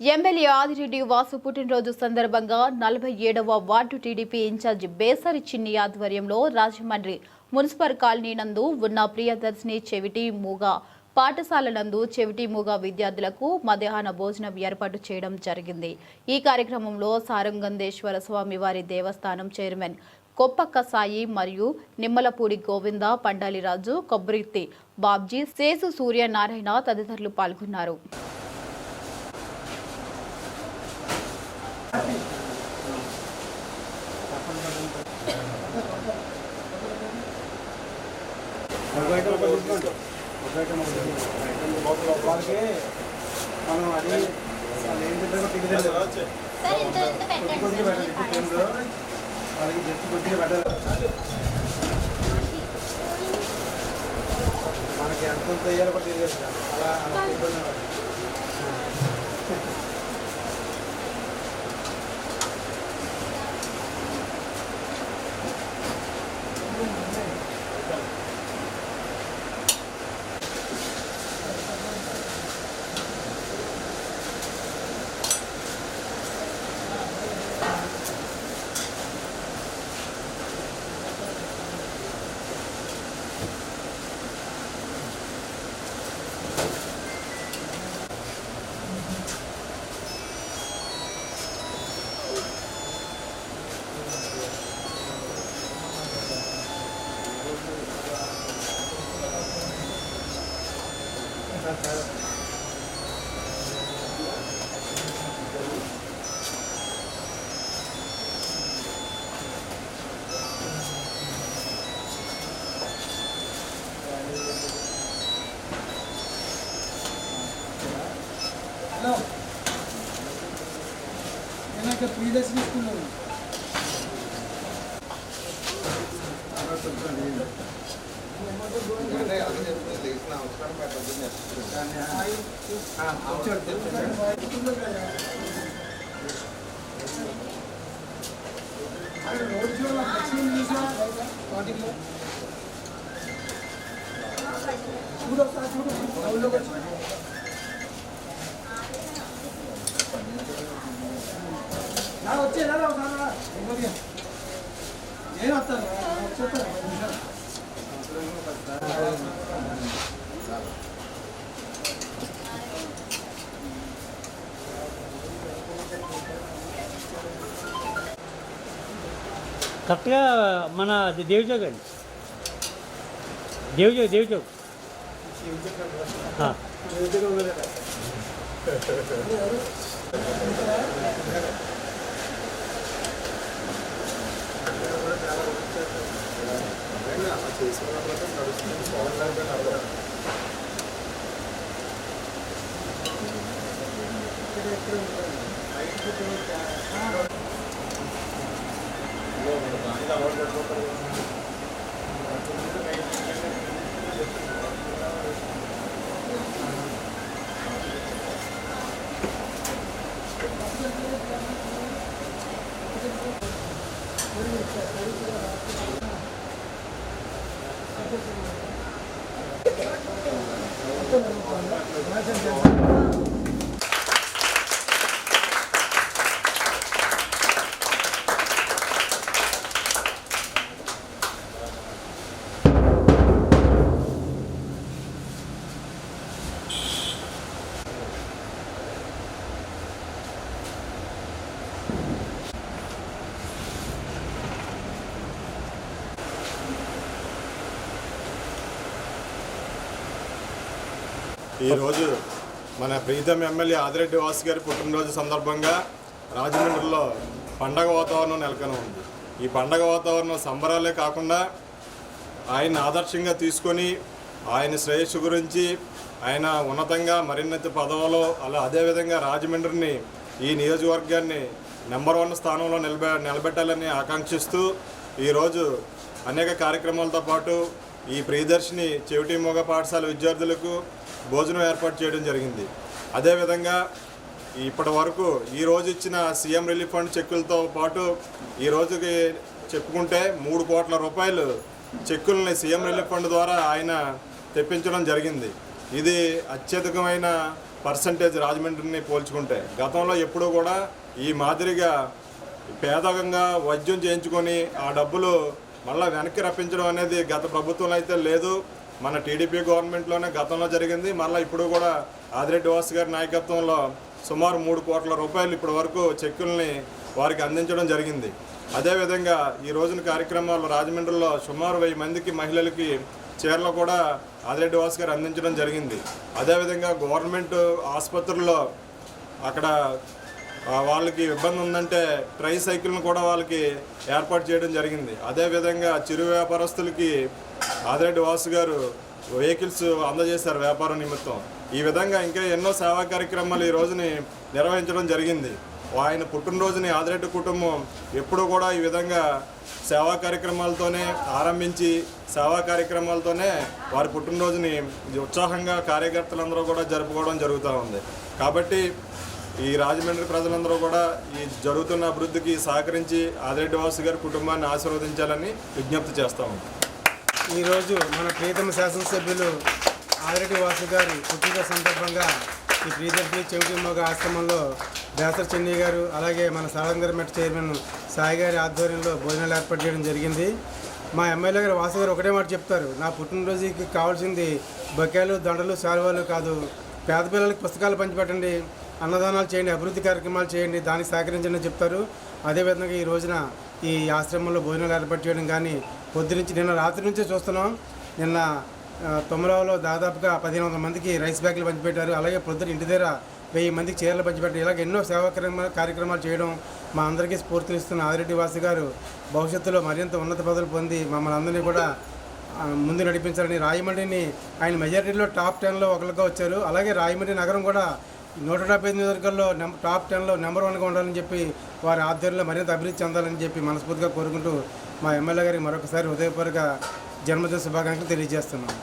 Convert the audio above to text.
MLA Adireddy Vasu పుట్టినరోజు సందర్భంగా నలభై ఏడవ వార్డు టీడీపీ ఇన్ఛార్జి బేసరి చిన్ని ఆధ్వర్యంలో రాజమండ్రి మున్సిపల్ కాలనీ నందు ఉన్న ప్రియదర్శిని చెవిటి మూగ పాఠశాల నందు చెవిటి మూగ విద్యార్థులకు మధ్యాహ్న భోజనం ఏర్పాటు చేయడం జరిగింది. ఈ కార్యక్రమంలో సారంగంధేశ్వర స్వామి వారి దేవస్థానం చైర్మన్ కొప్పక్క సాయి మరియు నిమ్మలపూడి గోవింద పండాలిరాజు కొబ్బరిత్తి బాబ్జీ శేసు సూర్యనారాయణ తదితరులు పాల్గొన్నారు వాళ్ళకి మనం అది వాళ్ళు ఏం తింటారో తెలియదు కొద్ది కొద్దిగా పెట్టాలి ఇప్పుడు తినరు. వాళ్ళకి జస్ట్ కొద్దిగా పెట్టాలి మనకి ఎంత ఎంత వేయాలో కూడా తెలియదు కదా. అలా అలా Hello. எனக்கு பிரிதர்ஷினி ஸ்கூல்ல இருக்கு 나 어째 나라고 살아. 얘 왔다. 어쨌든. చూడు టౌన్లోకి వచ్చి నా వచ్చే రా ఒకసారి రా. నెమ్మదిగా. నేను వస్తాను వచ్చేస్తాను పది నిమిషాలు. కరెక్ట్గా మన దేవిచౌక్ అండి ఈరోజు మన ప్రీతం ఎమ్మెల్యే ఆదిరెడ్డి వాసు గారి పుట్టినరోజు సందర్భంగా రాజమండ్రిలో పండగ వాతావరణం నెలకొని ఉంది. ఈ పండగ వాతావరణం సంబరాలే కాకుండా ఆయన ఆదర్శంగా తీసుకొని ఆయన శ్రేయస్సు గురించి ఆయన ఉన్నతంగా మరిన్నత పదవులో అలా అదేవిధంగా రాజమండ్రిని ఈ నియోజకవర్గాన్ని నెంబర్ వన్ స్థానంలో నిలబె నిలబెట్టాలని ఆకాంక్షిస్తూ ఈరోజు అనేక కార్యక్రమాలతో పాటు ఈ ప్రియదర్శిని చెవిటి మొగ పాఠశాల విద్యార్థులకు భోజనం ఏర్పాటు చేయడం జరిగింది. అదేవిధంగా ఇప్పటి వరకు ఈ రోజు ఇచ్చిన సీఎం రిలీఫ్ ఫండ్ చెక్కులతో పాటు ఈ రోజుకి చెప్పుకుంటే మూడు కోట్ల రూపాయలు చెక్కుల్ని సీఎం రిలీఫ్ ఫండ్ ద్వారా ఆయన తెప్పించడం జరిగింది. ఇది అత్యధికమైన పర్సంటేజ్ రాజమండ్రిని పోల్చుకుంటే. గతంలో ఎప్పుడూ కూడా ఈ మాదిరిగా పేదకంగా వైద్యం చేయించుకొని ఆ డబ్బులు మళ్ళీ వెనక్కి రప్పించడం అనేది గత ప్రభుత్వంలో అయితే లేదు. మన టీడీపీ గవర్నమెంట్లోనే గతంలో జరిగింది. మళ్ళీ ఇప్పుడు కూడా ఆదిరెడ్డి వాసు గారి నాయకత్వంలో సుమారు మూడు కోట్ల రూపాయలు ఇప్పటి వరకు చెక్కుల్ని వారికి అందించడం జరిగింది. అదేవిధంగా ఈ రోజున కార్యక్రమాలు రాజమండ్రిలో సుమారు వెయ్యి మందికి మహిళలకి చీరలు కూడా ఆదిరెడ్డి వాసు గారు అందించడం జరిగింది. అదేవిధంగా గవర్నమెంట్ ఆసుపత్రుల్లో అక్కడ వాళ్ళకి ఇబ్బంది ఉందంటే ట్రై సైకిల్ను కూడా వాళ్ళకి ఏర్పాటు చేయడం జరిగింది. అదేవిధంగా చిరు వ్యాపారస్తులకి ఆదిరెడ్డి వాసు గారు వెహికల్స్ అందజేశారు వ్యాపారం నిమిత్తం. ఈ విధంగా ఇంకా ఎన్నో సేవా కార్యక్రమాలు ఈ రోజుని నిర్వహించడం జరిగింది. ఆయన పుట్టినరోజుని ఆదిరెడ్డి కుటుంబం ఎప్పుడూ కూడా ఈ విధంగా సేవా కార్యక్రమాలతోనే ఆరంభించి సేవా కార్యక్రమాలతోనే వారి పుట్టినరోజుని ఉత్సాహంగా కార్యకర్తలందరూ కూడా జరుపుకోవడం జరుగుతూ ఉంది. కాబట్టి ఈ రాజమండ్రి ప్రజలందరూ కూడా ఈ జరుగుతున్న అభివృద్ధికి సహకరించి ఆదిరెడ్డి వాసు గారి కుటుంబాన్ని ఆశీర్వదించాలని విజ్ఞప్తి చేస్తూ ఉంటాం ఈరోజు మన ప్రీతమ శాసనసభ్యులు ఆదిరెడ్డి వాసు గారి పుట్టిన సందర్భంగా ఈ ప్రియదర్శిని చెవిటి మొగ ఆశ్రమంలో దాసర్ చెన్నై గారు అలాగే మన సాలంగర్ మెట్ చైర్మన్ సాయి గారి ఆధ్వర్యంలో భోజనాలు ఏర్పాటు చేయడం జరిగింది. మా ఎమ్మెల్యే గారు వాసు గారు ఒకటే మాట చెప్తారు నా పుట్టినరోజుకి కావాల్సింది బొకేలు దండలు శాలువాలు కాదు. పేద పిల్లలకి పుస్తకాలు పంచిపెట్టండి అన్నదానాలు చేయండి అభివృద్ధి కార్యక్రమాలు చేయండి దానికి సహకరించండి చెప్తారు. అదేవిధంగా ఈ రోజున ఈ ఆశ్రమంలో భోజనాలు ఏర్పాటు చేయడం కానీ పొద్దునుంచి నిన్న రాత్రి నుంచే చూస్తున్నాం. నిన్న తొమ్మిదవలో దాదాపుగా పదిహేను వందల మందికి రైస్ బ్యాగులు పంచిపెట్టారు. అలాగే పొద్దున ఇంటి దగ్గర వెయ్యి మందికి చీరలు పంచిపెట్టారు. ఇలాగ ఎన్నో సేవా కార్యక్రమాలు చేయడం మా అందరికీ స్ఫూర్తినిస్తున్న ఆదిరెడ్డి వాసు గారు భవిష్యత్తులో మరింత ఉన్నత పదవులు పొంది మమ్మల్ని అందరినీ కూడా ముందు నడిపించాలని రాయమండ్రిని ఆయన మెజారిటీలో టాప్ టెన్లో ఒకరిగా వచ్చారు. అలాగే రాయమండ్రి నగరం కూడా నూట డెబ్బై ఎనిమిది వర్గాల్లో నెం టాప్ టెన్లో నెంబర్ వన్గా ఉండాలని చెప్పి వారి ఆధ్వర్యంలో మరింత అభివృద్ధి చెందాలని చెప్పి మనస్ఫూర్తిగా కోరుకుంటూ మా ఎమ్మెల్యే గారికి మరొకసారి హృదయపూర్వక జన్మదిన శుభాకాంక్షలు తెలియజేస్తున్నాను.